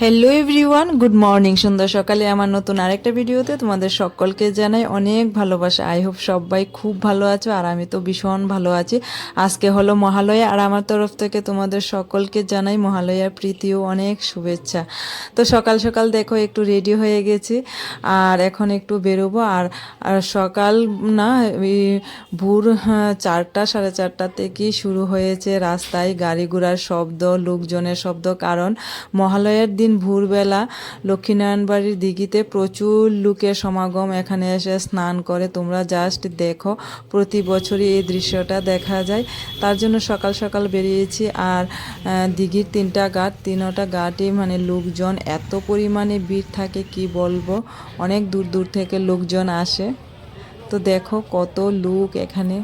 Hello everyone good morning সুন্দর সকালে আমার নতুন আরেকটা ভিডিওতে তোমাদের সকলকে জানাই অনেক ভালোবাসা। আই হোপ সবাই খুব ভালো আছো আর আমি তো ভীষণ ভালো আছি। আজকে হলো মহালয়া আর আমার তরফ থেকে তোমাদের সকলকে জানাই মহালয়ার প্রীতিও অনেক শুভেচ্ছা। তো সকাল সকাল দেখো একটু রেডি হয়ে গেছি আর এখন একটু বেরোবো আর সকাল না ভোর হ্যাঁ, চারটা সাড়ে চারটা থেকেই শুরু হয়েছে রাস্তায় গাড়ি ঘোড়ার শব্দ লোকজনের শব্দ। কারণ মহালয়ার দিন ভোরবেলা লক্ষ্মীনারায়ণ বাড়ির দিঘিতে প্রচুর লোকের সমাগম। এখানে এসে স্নান করে। তোমরা জাস্ট দেখো, প্রতি বছরই এই দৃশ্যটা দেখা যায়। তার জন্য সকাল সকাল বেরিয়েছি আর দিঘির তিনটা ঘাট, তিনটা ঘাটই মানে লোকজন এত পরিমাণে ভিড় থাকে, কি বলব? অনেক দূর দূর থেকে লোকজন আসে। তো দেখো কত লোক এখানে।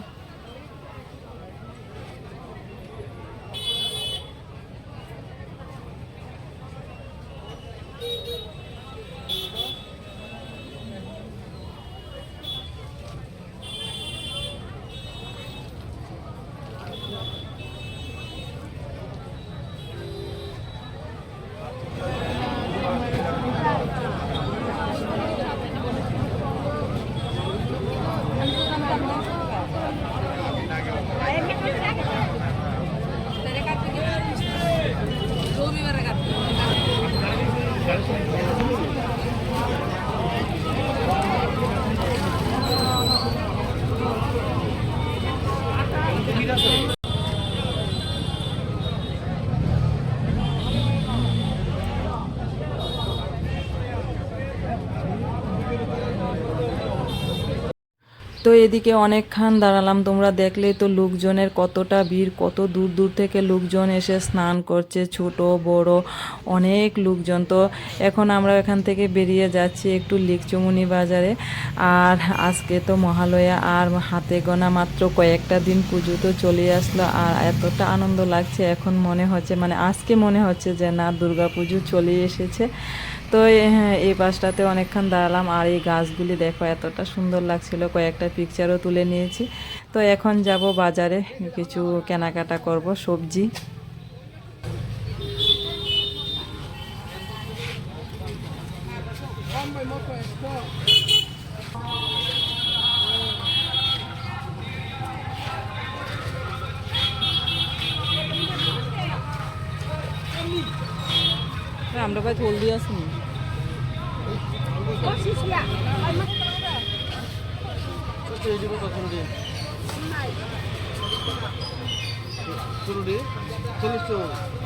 তো এদিকে অনেকক্ষণ দাঁড়ালাম। তোমরা দেখলেই তো লোকজনের কতটা ভিড়, কত দূর দূর থেকে লোকজন এসে স্নান করছে, ছোট, বড়, অনেক লোকজন। তো এখন আমরা এখান থেকে বেরিয়ে যাচ্ছি একটু লিকচুমুনি বাজারে। আর আজকে তো মহালয়া, আর হাতে গোনা মাত্র কয়েকটা দিন পুজো তো চলে আসলো। আর এতটা আনন্দ লাগছে, এখন মনে হচ্ছে মানে আজকে মনে হচ্ছে যে না, দুর্গা পুজো চলে এসেছে। তো হ্যাঁ, এই পাশটাতে অনেকক্ষণ দাঁড়ালাম আর এই গাছগুলি দেখো এতটা সুন্দর লাগছিল কয়েকটা পিকচারও তুলে নিয়েছি। তো এখন যাব বাজারে কিছু কেনাকাটা করব সবজি। আমরা ভাই জলদি আসুন। চল্লিশ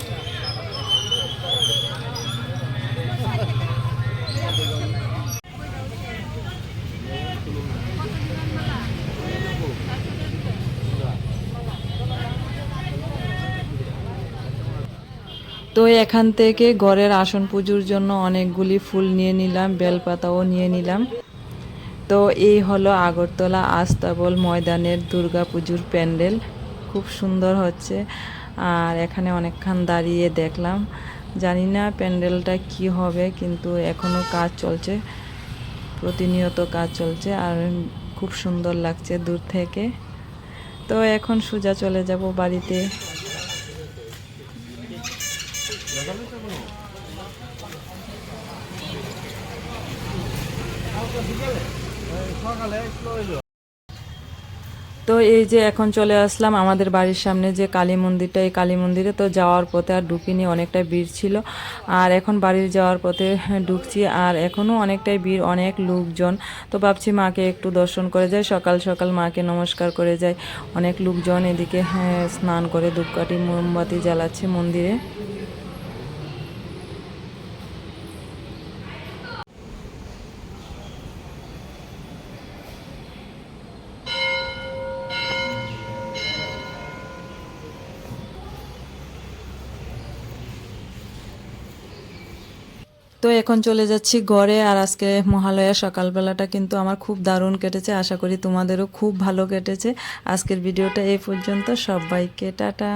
তো এখান থেকে ঘরের আসন পুজোর জন্য অনেকগুলি ফুল নিয়ে নিলাম, বেলপাতাও নিয়ে নিলাম। তো এই হলো আগরতলা আস্তাবল ময়দানের দুর্গা পুজোর প্যান্ডেল। খুব সুন্দর হচ্ছে। আর এখানে অনেকক্ষণ দাঁড়িয়ে দেখলাম। জানি না প্যান্ডেলটা কি হবে, কিন্তু এখনও কাজ চলছে। প্রতিনিয়ত কাজ চলছে আর খুব সুন্দর লাগছে দূর থেকে। তো এখন সোজা চলে যাব বাড়িতে। তো এই যে এখন চলে আসলাম আমাদের বাড়ির সামনে যে কালী মন্দিরটা এই কালী মন্দিরে তো যাওয়ার পথে আর ঢুকিনি অনেকটা ভিড় ছিল। আর এখন বাড়ির যাওয়ার পথে ঢুকছি আর এখনও অনেকটাই ভিড় অনেক লোকজন। তো ভাবছি মাকে একটু দর্শন করে যাই সকাল সকাল মাকে নমস্কার করে যাই। অনেক লোকজন এদিকে হ্যাঁ, স্নান করে ধূপকাঠি মোমবাতি জ্বালাচ্ছে মন্দিরে। তো এখন চলে যাচ্ছি গড়ে, আর আজকে মহালয়া সকালবেলাটা কিন্তু আমার খুব দারুণ কেটেছে। আশা করি তোমাদেরও খুব ভালো কেটেছে। আজকের ভিডিওটা এই পর্যন্ত। সবাইকে টাটা।